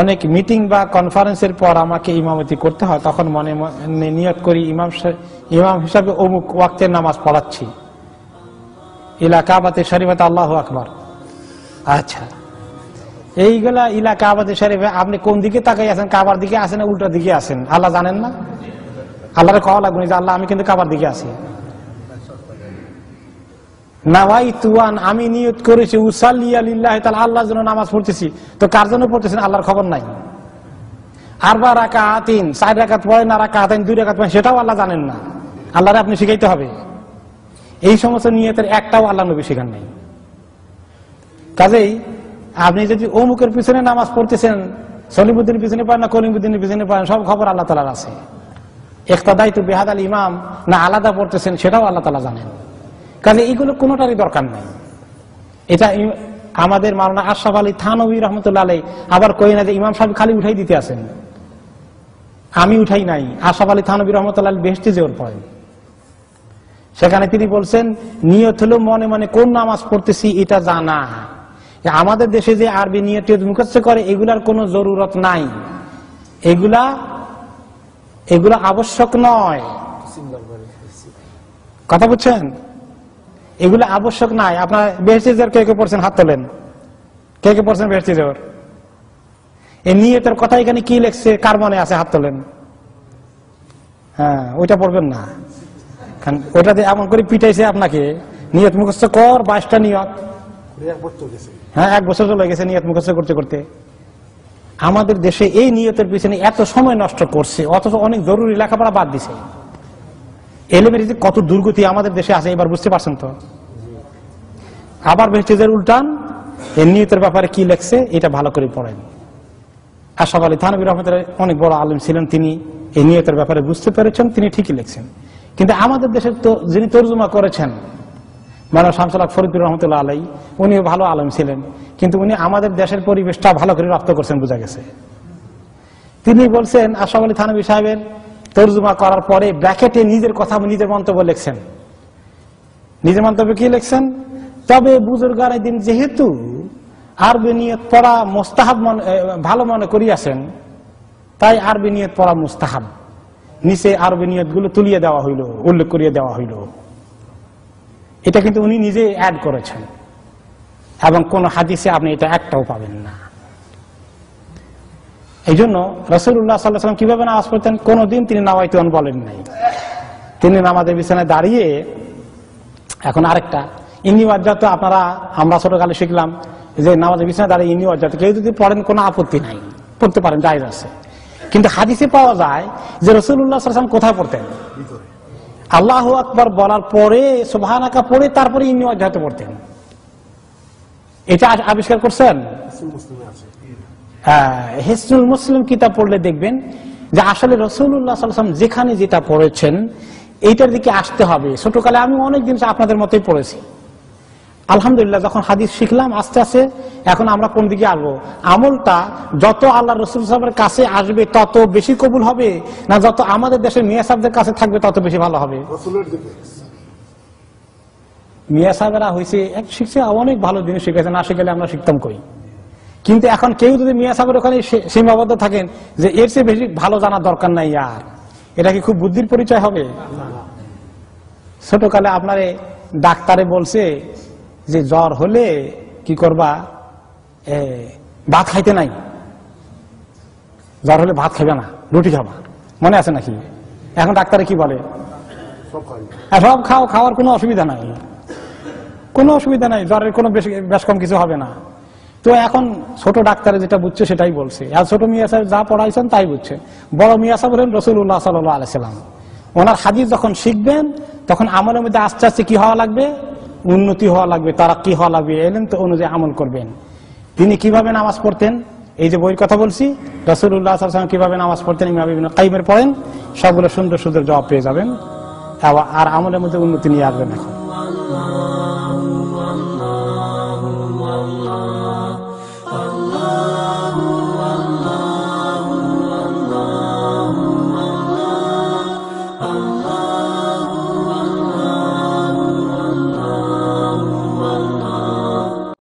অনেক মিটিং বা কনফারেন্সের পর আমাকে ইমামতি করতে হয়, তখন মনে নিয়ত করি ইমাম ইমাম হিসাবে অমুক ওয়াক্তের নামাজ পড়াচ্ছি। ইলা কাবাতে শরীফাতে আল্লাহ আকবর। আচ্ছা। এইগুলা ইলাকা কাবাতে শরীফে, আপনি কোন দিকে তাকাই আছেন? কাবার দিকে আছেন না উল্টা দিকে আছেন? আল্লাহ জানেন না? আল্লাহরে কওয়া লাগবে যে আল্লাহ, আমি কিন্তু কাবার দিকে আছি। নাওয়াই তুয়ান আমি নিয়ত করেছি উসাল্লি তাহলে আল্লাহর জন্য নামাজ পড়তেছি। তো কার জন্য পড়তেছেন? আল্লাহর খবর নাই। আরবা রাকা আতিন চার রাকাত পড়েন না রাকা আতিন দুই রাকাত পড়েন, সেটাও আল্লাহ জানেন না। আল্লাহরে আপনি শিখাইতে হবে। এই সমস্ত নিয়তের একটাও আল্লাহ নবী শেখান নাই। কাজেই আপনি যদি অমুকের পিছনে নামাজ পড়তেছেন, সলিমুদ্দিনের পিছনে পান না কলিমুদ্দিনের পিছনে পান, সব খবর আল্লাহ তালার আছে। একতাদাই তো বেহাদ আল ইমাম, না আলাদা পড়তেছেন, সেটাও আল্লাহ তালা জানেন। কাজে এইগুলো কোনোটারই দরকার নাই। এটা আমাদের মাওলানা আশরাফ আলী থানবী রহমতুল্লাহ আলাই আবার কই না যে ইমাম সাহেব খালি উঠাই দিতে আছেন। আমি উঠাই নাই, আশরাফ আলী থানবী রহমতুল্লাহ বেহস্তি জোর পড়েন সেখানে তিনি বলছেন, নিয়ত হলো মনে মনে কোন নামাজ পড়তেছি এটা জানা। আমাদের দেশে যে আরবি নিয়ে মুখস্থ করে, এগুলার কোনো জরুরত নাই। এগুলা এগুলা আবশ্যক নয়। কথা বুঝছেন? এগুলো আবশ্যক নাই। আপনার বেহসিজের কে কে পড়ছেন, হাত তোলেন। কে কে পড়ছেন বেহসিজের এই নিয়তের কথা এখানে কি লেখছে, কার মনে আছে? হাত তোলেন। হ্যাঁ ওইটা পড়বেন না। কারণ ওইটাতে এমন করে পিটাইছে আপনাকে। নিয়ত মুখস্থ কর, বাইশটা নিয়ত। হ্যাঁ এক বছর চলে গেছে নিয়ত মুখস্থ করতে করতে। আমাদের দেশে এই নিয়তের পিছনে এত সময় নষ্ট করছে, অথচ অনেক জরুরি লেখাপড়া বাদ দিছে। এলেমের কত দুর্গতি আমাদের দেশে আছে, এবার বুঝতে পারছেন তো? আবার ভেস্টেজের উল্টান এই নিয়তের ব্যাপারে কি লেখছে, এটা ভালো করে পড়েন। আশাফ আলী থানবির রহমতের অনেক বড় আলিম ছিলেন তিনি, এই নিয়তের ব্যাপারে বুঝতে পেরেছেন, তিনি ঠিকই লিখছেন। কিন্তু আমাদের দেশের তো যিনি তর্জমা করেছেন মানে শামসুল্লাহ ফরিদুর রহমতুল্লাহ আলাই, উনিও ভালো আলম ছিলেন, কিন্তু উনি আমাদের দেশের পরিবেশটা ভালো করে রপ্ত করছেন বোঝা গেছে। তিনি বলছেন, আশরাফ আলী থানবী সাহেবের তর্জমা করার পরে ব্র্যাকেটে নিজের কথা, নিজের মন্তব্য লিখছেন। নিজের মন্তব্য কি লিখছেন? তবে বুজুর্গার দিন যেহেতু আরবি নিয়ত পড়া মোস্তাহাব ভালো মনে করিয়াছেন, তাই আরবি নিয়ত পড়া মুস্তাহাব। নিচে আরবি নিয়তগুলো তুলিয়ে দেওয়া হইল, উল্লেখ করিয়ে দেওয়া হইল। এটা কিন্তু উনি নিজে অ্যাড করেছেন। এবং কোন হাদিসে আপনি এটা একটাও পাবেন না। এই জন্য রসুল্লাহ সাল্লাম কীভাবে নামাজ পড়তেন? কোনোদিন তিনি নামাইতেন বলেন নাই। তিনি নামাজের বিছানায় দাঁড়িয়ে এখন আরেকটা ইন্নি ওয়াজ্জাত আপনারা, আমরা ছোটকালে শিখলাম যে নামাজের বিছানায় দাঁড়িয়ে ইন্নি ওয়াজ্জাত। কেউ যদি পড়েন কোনো আপত্তি নাই, পড়তে পারেন, জায়জ আছে। কিন্তু হাদিসে পাওয়া যায় যে রসুল্লাহ সাল্লাম কোথায় পড়তেন? আল্লাহ আকবর বলার পরে সোভানাকা পড়ে তারপরে ইনি অধ্যায় পড়তেন। এটা আবিষ্কার করছেন? হ্যাঁ, মুসলিম কিতাব পড়লে দেখবেন যে আসলে রসুল্লাহ সাল্লাম যেখানে যেটা পড়েছেন এইটার দিকে আসতে হবে। ছোটকালে আমি অনেক জিনিস আপনাদের মতোই পড়েছি। আলহামদুলিল্লাহ যখন হাদিস শিখলাম আস্তে আস্তে এখন আমরা কোন দিকে আসব আমলটা যত আল্লাহ রসুল সাহেবের কাছে আসবে তত বেশি কবুল হবে না যত আমাদের দেশের মিয়া সাহেবদের কাছে থাকবে তত বেশি ভালো হবে। মিয়া সাহেবেরা হয়েছে এক শিখছে অনেক ভালো জিনিস শিখেছে না শিখেলে আমরা শিখতাম কই? কিন্তু এখন কেউ যদি মিয়া সাহেবের ওখানে সীমাবদ্ধ থাকেন যে এর চেয়ে বেশি ভালো জানার দরকার নাই আর। এটা কি খুব বুদ্ধির পরিচয় হবে? ছোটকালে আপনারে ডাক্তারে বলছে যে জ্বর হলে কি করবা? ভাত খাইতে নাই। জ্বর হলে ভাত খাইবে না রুটি খাবা। মনে আছে নাকি? এখন ডাক্তারে কি বলে? হ্যাঁ, সব খাও খাওয়ার কোনো অসুবিধা নাই। কোনো অসুবিধা নাই জ্বরের কোনো বেশি বেশ কম কিছু হবে না। তো এখন ছোট ডাক্তারে যেটা বুঝছে সেটাই বলছে। আর ছোট মিয়া সাহেব যা পড়াইছেন তাই বুঝছে। বড় মিয়া সাহেব হলেন রসুল্লাহ সাল্লাহ আলাইসাল্লাম ওনার হাদিস যখন শিখবেন তখন আমলের মধ্যে আস্তে আস্তে কি হওয়া লাগবে? উন্নতি হওয়া লাগবে তারা কি হওয়া লাগবে এলেন তো অনুযায়ী আমল করবেন। তিনি কীভাবে নামাজ পড়তেন? এই যে বইয়ের কথা বলছি রসুল্লাহ সাল্লাম কীভাবে নামাজ পড়তেন? ইমাম বিভিন্ন কাইমের পড়েন, সবগুলো সুন্দর সুন্দর জবাব পেয়ে যাবেন। আর আমলের মধ্যে উন্নতি নিয়ে আসবেন এখন।